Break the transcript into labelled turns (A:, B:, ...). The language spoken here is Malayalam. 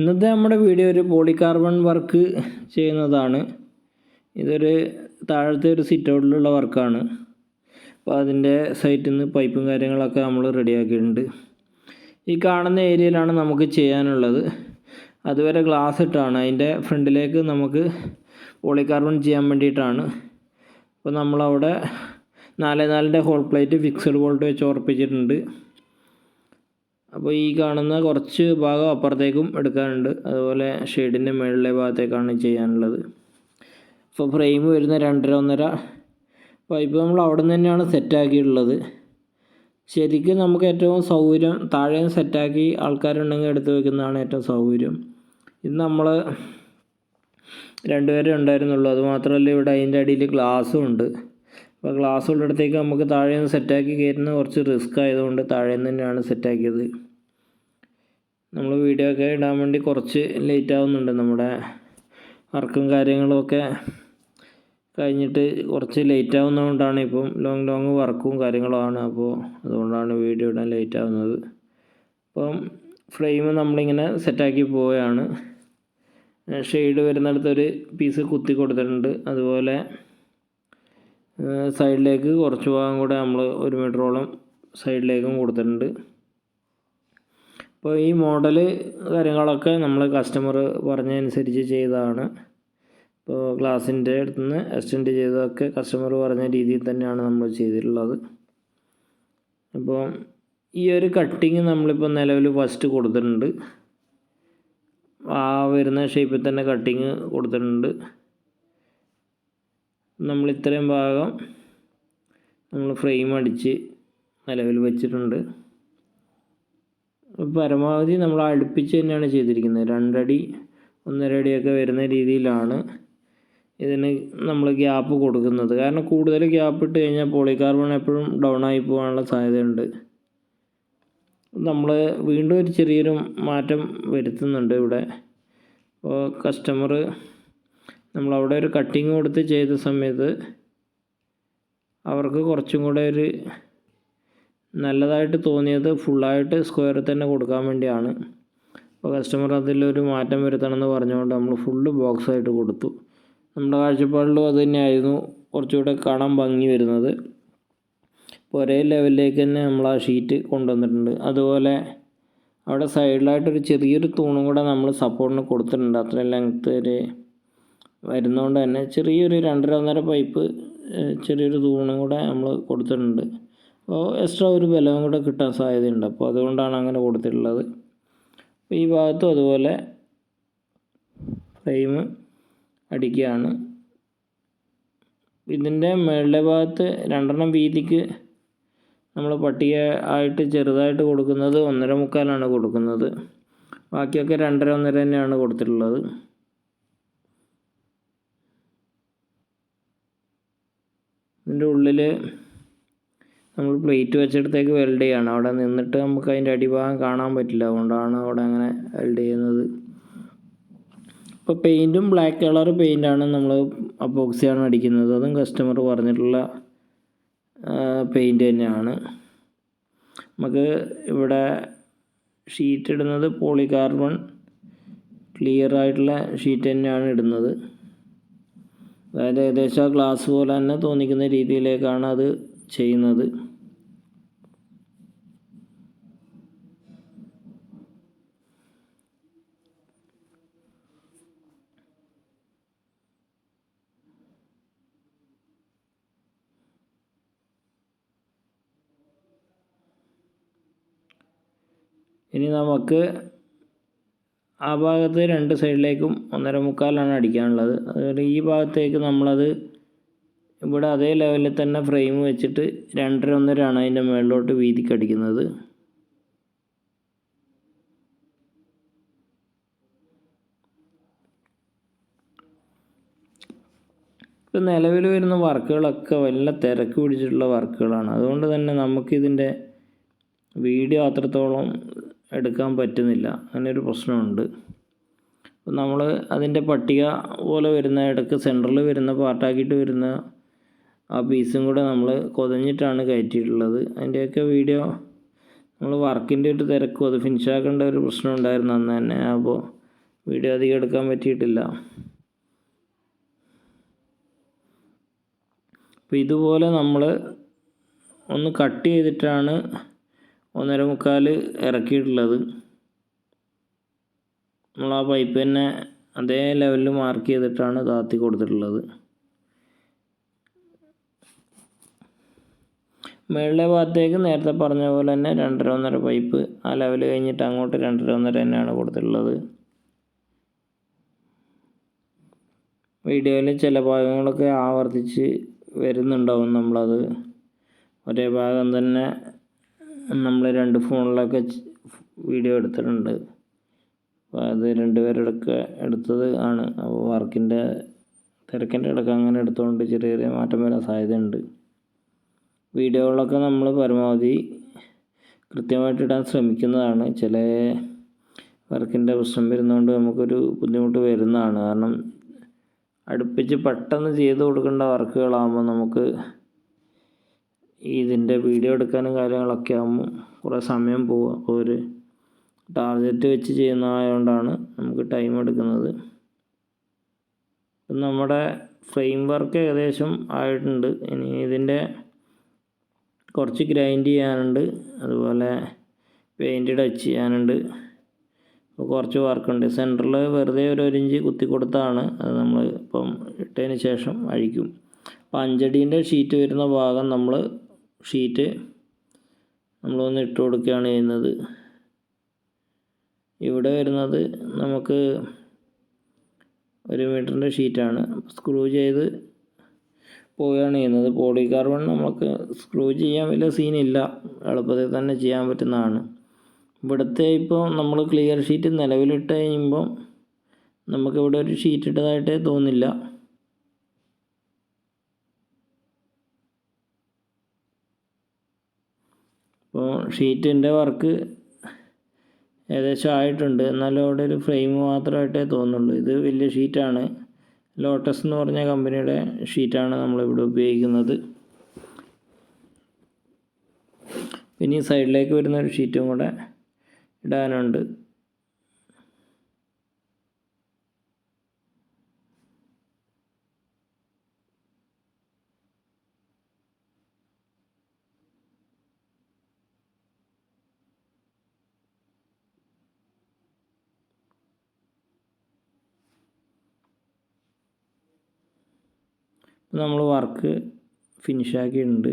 A: ഇന്നത്തെ നമ്മുടെ വീഡിയോ ഒരു പോളികാർബൺ വർക്ക് ചെയ്യുന്നതാണ്. ഇതൊരു താഴത്തെ ഒരു സിറ്റ് ഔട്ടിലുള്ള വർക്കാണ് അപ്പോൾ അതിന്റെ സൈറ്റിൽ നിന്ന് പൈപ്പും കാര്യങ്ങളൊക്കെ നമ്മൾ റെഡിയാക്കിയിട്ടുണ്ട് ഈ കാണുന്ന ഏരിയയിലാണ് നമുക്ക് ചെയ്യാനുള്ളത്. അതുവരെ ഗ്ലാസ് ഇട്ടാണ്. അതിന്റെ ഫ്രണ്ടിലേക്ക് നമുക്ക് പോളികാർബൺ ചെയ്യാൻ വേണ്ടിയിട്ടാണ്. അപ്പോൾ നമ്മളവിടെ നാല് നാലിന്റെ ഹോൾ പ്ലേറ്റ് ഫിക്സഡ് വോൾട്ട് വെച്ച് ഉറപ്പിച്ചിട്ടുണ്ട്. അപ്പോൾ ഈ കാണുന്ന കുറച്ച് ഭാഗം അപ്പുറത്തേക്കും എടുക്കാനുണ്ട്. അതുപോലെ ഷെയ്ഡിന്റെ മുകളിലെ ഭാഗത്തേക്കാണ് ചെയ്യാനുള്ളത്. ഇപ്പോൾ ഫ്രെയിം വരുന്ന രണ്ടര ഒന്നര പൈപ്പ് നമ്മൾ അവിടെ നിന്ന് തന്നെയാണ് സെറ്റാക്കിയിട്ടുള്ളത് ശരിക്കും നമുക്ക് ഏറ്റവും സൗകര്യം താഴെ സെറ്റാക്കി ആൾക്കാരുണ്ടെങ്കിൽ എടുത്ത് വെക്കുന്നതാണ് ഏറ്റവും സൗകര്യം. ഇത് നമ്മൾ രണ്ടുപേരെ ഉണ്ടായിരുന്നുള്ളൂ. അതുമാത്രമല്ല ഇവിടെ അതിന്റെ അടിയിൽ ഗ്ലാസ്സും ഉണ്ട്. അപ്പോൾ ഗ്ലാസ് ഉള്ളിടത്തേക്ക് നമുക്ക് താഴെ നിന്ന് സെറ്റാക്കി കയറ്റുന്നത് കുറച്ച് റിസ്ക് ആയതുകൊണ്ട് താഴെ നിന്ന് തന്നെയാണ് സെറ്റാക്കിയത്. നമ്മൾ വീഡിയോ ഒക്കെ ഇടാൻ വേണ്ടി കുറച്ച് ലേറ്റ് ആവുന്നുണ്ട്. നമ്മുടെ വർക്കും കാര്യങ്ങളുമൊക്കെ കഴിഞ്ഞിട്ട് കുറച്ച് ലേറ്റ് ആവുന്നതുകൊണ്ടാണ് ഇപ്പം ലോങ് ലോങ് വർക്കും കാര്യങ്ങളുമാണ് അപ്പോൾ അതുകൊണ്ടാണ് വീഡിയോ ഇടാൻ ലേറ്റ് ആവുന്നത്. അപ്പം ഫ്രെയിം നമ്മളിങ്ങനെ സെറ്റാക്കി പോവുകയാണ്. ഷെയ്ഡ് വരുന്നിടത്തൊരു പീസ് കുത്തി കൊടുത്തിട്ടുണ്ട്. അതുപോലെ സൈഡിലേക്ക് കുറച്ച് ഭാഗം കൂടെ നമ്മൾ ഒരു മീറ്ററോളം സൈഡിലേക്കും കൊടുത്തിട്ടുണ്ട്. അപ്പോൾ ഈ മോഡൽ കാര്യങ്ങളൊക്കെ നമ്മൾ കസ്റ്റമർ പറഞ്ഞതനുസരിച്ച് ചെയ്തതാണ്. ഇപ്പോൾ ഗ്ലാസിന്റെ അടുത്ത് നിന്ന് എക്സ്റ്റെൻഡ് ചെയ്തതൊക്കെ കസ്റ്റമർ പറഞ്ഞ രീതിയിൽ തന്നെയാണ് നമ്മൾ ചെയ്തിട്ടുള്ളത്. അപ്പോൾ ഈ ഒരു കട്ടിങ് നമ്മളിപ്പോൾ നിലവിൽ ഫസ്റ്റ് കൊടുത്തിട്ടുണ്ട്. ആ വരുന്ന ഷേപ്പിൽ തന്നെ കട്ടിങ് കൊടുത്തിട്ടുണ്ട്. നമ്മൾ ഇത്രയും ഭാഗം നമ്മൾ ഫ്രെയിം അടിച്ച് നിലവിൽ വെച്ചിട്ടുണ്ട്. പരമാവധി നമ്മൾ അടുപ്പിച്ച് തന്നെയാണ് ചെയ്തിരിക്കുന്നത്. രണ്ടടി ഒന്നര അടിയൊക്കെ വരുന്ന രീതിയിലാണ് ഇതിന് നമ്മൾ ഗ്യാപ്പ് കൊടുക്കുന്നത്. കാരണം കൂടുതൽ ഗ്യാപ്പ് ഇട്ട് കഴിഞ്ഞാൽ പോളികാർബൺ എപ്പോഴും ഡൗൺ ആയി പോകാനുള്ള സാധ്യതയുണ്ട്. നമ്മൾ വീണ്ടും ഒരു ചെറിയൊരു മാറ്റം വരുത്തുന്നുണ്ട് ഇവിടെ. അപ്പോൾ കസ്റ്റമർ നമ്മളവിടെ ഒരു കട്ടിങ് കൊടുത്ത് ചെയ്ത സമയത്ത് അവർക്ക് കുറച്ചും കൂടെ ഒരു നല്ലതായിട്ട് തോന്നിയത് ഫുള്ളായിട്ട് സ്ക്വയറിൽ തന്നെ കൊടുക്കാൻ വേണ്ടിയാണ്. അപ്പോൾ കസ്റ്റമർ അതിലൊരു മാറ്റം വരുത്തണമെന്ന് പറഞ്ഞുകൊണ്ട് നമ്മൾ ഫുള്ള് ബോക്സ് ആയിട്ട് കൊടുത്തു. നമ്മുടെ കാഴ്ചപ്പാടിലും അത് തന്നെയായിരുന്നു കുറച്ചുകൂടെ കാണാൻ ഭംഗി വരുന്നത്. ഇപ്പോൾ ഒരേ ലെവലിലേക്ക് തന്നെ നമ്മൾ ആ ഷീറ്റ് കൊണ്ടുവന്നിട്ടുണ്ട്. അതുപോലെ അവിടെ സൈഡിലായിട്ടൊരു ചെറിയൊരു തൂണും കൂടെ നമ്മൾ സപ്പോർട്ടിന് കൊടുത്തിട്ടുണ്ട്. അത്രയും ലെങ്ത്ത് ഒരു വരുന്നതുകൊണ്ട് തന്നെ ചെറിയൊരു രണ്ടര ഒന്നര പൈപ്പ് ചെറിയൊരു തൂണും കൂടെ നമ്മൾ കൊടുത്തിട്ടുണ്ട്. അപ്പോൾ എക്സ്ട്രാ ഒരു ബലവും കൂടെ കിട്ടാൻ സാധ്യതയുണ്ട്. അപ്പോൾ അതുകൊണ്ടാണ് അങ്ങനെ കൊടുത്തിട്ടുള്ളത്. ഈ ഭാഗത്തും അതുപോലെ ഫ്രെയിം അടിക്കുകയാണ്. ഇതിന്റെ മുകളിലെ ഭാഗത്ത് രണ്ടെണ്ണം വീതിക്ക് നമ്മൾ പട്ടിക ആയിട്ട് ചെറുതായിട്ട് കൊടുക്കുന്നത് ഒന്നര മുക്കാലാണ് കൊടുക്കുന്നത്. ബാക്കിയൊക്കെ രണ്ടര ഒന്നര തന്നെയാണ് കൊടുത്തിട്ടുള്ളത്. ഇതിന്റെ ഉള്ളിൽ നമ്മൾ പ്ലേറ്റ് വെച്ചിടത്തേക്ക് വെൽഡ് ചെയ്യണം. അവിടെ നിന്നിട്ട് നമുക്ക് അതിന്റെ അടിഭാഗം കാണാൻ പറ്റില്ല. അതുകൊണ്ടാണ് അവിടെ അങ്ങനെ വെൽഡ് ചെയ്യുന്നത്. ഇപ്പോൾ പെയിന്റും ബ്ലാക്ക് കളർ പെയിന്റാണ് നമ്മൾ അപ്പോക്സിയാണ് അടിക്കുന്നത്. അതും കസ്റ്റമർ പറഞ്ഞിട്ടുള്ള പെയിന്റ് തന്നെയാണ്. നമുക്ക് ഇവിടെ ഷീറ്റ് ഇടുന്നത് പോളികാർബൺ ക്ലിയർ ആയിട്ടുള്ള ഷീറ്റ് തന്നെയാണ് ഇടുന്നത്. അതായത് ഏകദേശം ആ ഗ്ലാസ് പോലെ തന്നെ തോന്നിക്കുന്ന രീതിയിലേക്കാണ് അത് ചെയ്യുന്നത്. ഇനി നമുക്ക് ആ ഭാഗത്ത് രണ്ട് സൈഡിലേക്കും ഒന്നര മുക്കാലാണ് അടിക്കാനുള്ളത്. അതുപോലെ ഈ ഭാഗത്തേക്ക് നമ്മളത് ഇവിടെ അതേ ലെവലിൽ തന്നെ ഫ്രെയിം വെച്ചിട്ട് രണ്ടര ഒന്നരയാണ് അതിന്റെ മുകളിലോട്ട് വീതിക്ക് അടിക്കുന്നത്. ഇപ്പം നിലവിൽ വരുന്ന വർക്കുകളൊക്കെ വല്ല തിരക്ക് പിടിച്ചിട്ടുള്ള വർക്കുകളാണ്. അതുകൊണ്ട് തന്നെ നമുക്കിതിന്റെ വീഡിയോ അത്രത്തോളം എടുക്കാൻ പറ്റുന്നില്ല. അങ്ങനെ ഒരു പ്രശ്നമുണ്ട് നമ്മൾ അതിന്റെ പട്ടിക പോലെ വരുന്ന ഇടയ്ക്ക് സെന്ററിൽ വരുന്ന പാർട്ടാക്കിയിട്ട് വരുന്ന ആ പീസും കൂടെ നമ്മൾ കൊതഞ്ഞിട്ടാണ് കയറ്റിയിട്ടുള്ളത്. അതിന്റെയൊക്കെ വീഡിയോ നമ്മൾ വർക്കിന്റെ ഒരു തിരക്കും അത് ഫിനിഷ് ആക്കേണ്ട ഒരു പ്രശ്നം ഉണ്ടായിരുന്നു അന്ന് തന്നെ. അപ്പോൾ വീഡിയോ അധികം എടുക്കാൻ പറ്റിയിട്ടില്ല. അപ്പോൾ ഇതുപോലെ നമ്മൾ ഒന്ന് കട്ട് ചെയ്തിട്ടാണ് ഒന്നര മുക്കാൽ ഇറക്കിയിട്ടുള്ളത്. നമ്മൾ ആ പൈപ്പ് തന്നെ അതേ ലെവലിൽ മാർക്ക് ചെയ്തിട്ടാണ് താത്തി കൊടുത്തിട്ടുള്ളത്. മുകളിലെ ഭാഗത്തേക്ക് നേരത്തെ പറഞ്ഞ പോലെ തന്നെ രണ്ടര ഒന്നര പൈപ്പ് ആ ലെവൽ കഴിഞ്ഞിട്ട് അങ്ങോട്ട് രണ്ടര ഒന്നര തന്നെയാണ് കൊടുത്തിട്ടുള്ളത്. വീഡിയോയിൽ ചില ഭാഗങ്ങളൊക്കെ ആവർത്തിച്ച് വരുന്നുണ്ടാവും നമ്മളത്. ഒരേ ഭാഗം തന്നെ നമ്മൾ രണ്ട് ഫോണിലൊക്കെ വീഡിയോ എടുത്തിട്ടുണ്ട്. അപ്പോൾ അത് രണ്ടുപേരെടുക്കുക എടുത്തത് ആണ്. അപ്പോൾ വർക്കിന്റെ തിരക്കിന്റെ ഇടയ്ക്ക് അങ്ങനെ എടുത്തുകൊണ്ട് ചെറിയ ചെറിയ മാറ്റം വരാൻ സാധ്യതയുണ്ട്. വീഡിയോകളൊക്കെ നമ്മൾ പരമാവധി കൃത്യമായിട്ട് ഇടാൻ ശ്രമിക്കുന്നതാണ്. ചില വർക്കിന്റെ പ്രശ്നം വരുന്നതുകൊണ്ട് നമുക്കൊരു ബുദ്ധിമുട്ട് വരുന്നതാണ്. കാരണം അടുപ്പിച്ച് പെട്ടെന്ന് ചെയ്ത് കൊടുക്കേണ്ട വർക്കുകളാകുമ്പോൾ നമുക്ക് ഇതിന്റെ വീഡിയോ എടുക്കാനും കാര്യങ്ങളൊക്കെ ആകുമ്പോൾ കുറേ സമയം പോകും അപ്പോൾ ഒരു ടാർഗറ്റ് വെച്ച് ചെയ്യുന്നതായതുകൊണ്ടാണ് നമുക്ക് ടൈം എടുക്കുന്നത്. നമ്മുടെ ഫ്രെയിം വർക്ക് ഏകദേശം ആയിട്ടുണ്ട്. ഇനി ഇതിന്റെ കുറച്ച് ഗ്രൈൻഡ് ചെയ്യാനുണ്ട്. അതുപോലെ പെയിന്റ് ടച്ച് ചെയ്യാനുണ്ട്. അപ്പോൾ കുറച്ച് വർക്കുണ്ട് സെന്ററിൽ വെറുതെ ഒരു ഒരു ഇഞ്ച് കുത്തി കൊടുത്താണ് അത് നമ്മൾ ഇപ്പം ഇട്ടതിന് ശേഷം അഴിക്കും. അപ്പോൾ അഞ്ചടീന്റെ ഷീറ്റ് വരുന്ന ഭാഗം നമ്മൾ ഷീറ്റ് നമ്മളൊന്ന് ഇട്ട് കൊടുക്കുകയാണ് ചെയ്യുന്നത്. ഇവിടെ വരുന്നത് നമുക്ക് ഒരു മീറ്ററിന്റെ ഷീറ്റാണ്. സ്ക്രൂ ചെയ്ത് പോവുകയാണ് ചെയ്യുന്നത്. പോളി കാർബൺ നമുക്ക് സ്ക്രൂ ചെയ്യാൻ വലിയ സീനില്ല. എളുപ്പത്തിൽ തന്നെ ചെയ്യാൻ പറ്റുന്നതാണ്. ഇവിടുത്തെ ഇപ്പോൾ നമ്മൾ ക്ലിയർ ഷീറ്റ് നിലവിലിട്ട് കഴിയുമ്പം നമുക്കിവിടെ ഒരു ഷീറ്റ് ഇട്ടതായിട്ടേ തോന്നില്ല അപ്പോൾ ഷീറ്റിന്റെ വർക്ക് ഏകദേശം ആയിട്ടുണ്ട്. എന്നാലും അവിടെ ഒരു ഫ്രെയിം മാത്രമായിട്ടേ തോന്നുള്ളൂ ഇത് വലിയ ഷീറ്റാണ്. ലോട്ടസ് എന്ന് പറഞ്ഞ കമ്പനിയുടെ ഷീറ്റാണ് നമ്മളിവിടെ ഉപയോഗിക്കുന്നത്. പിന്നെ ഈ സൈഡിലേക്ക് വരുന്ന ഒരു ഷീറ്റും കൂടെ ഇടാനുണ്ട്. നമ്മൾ വർക്ക് ഫിനിഷ് ഫിനിഷാക്കിയിട്ടുണ്ട്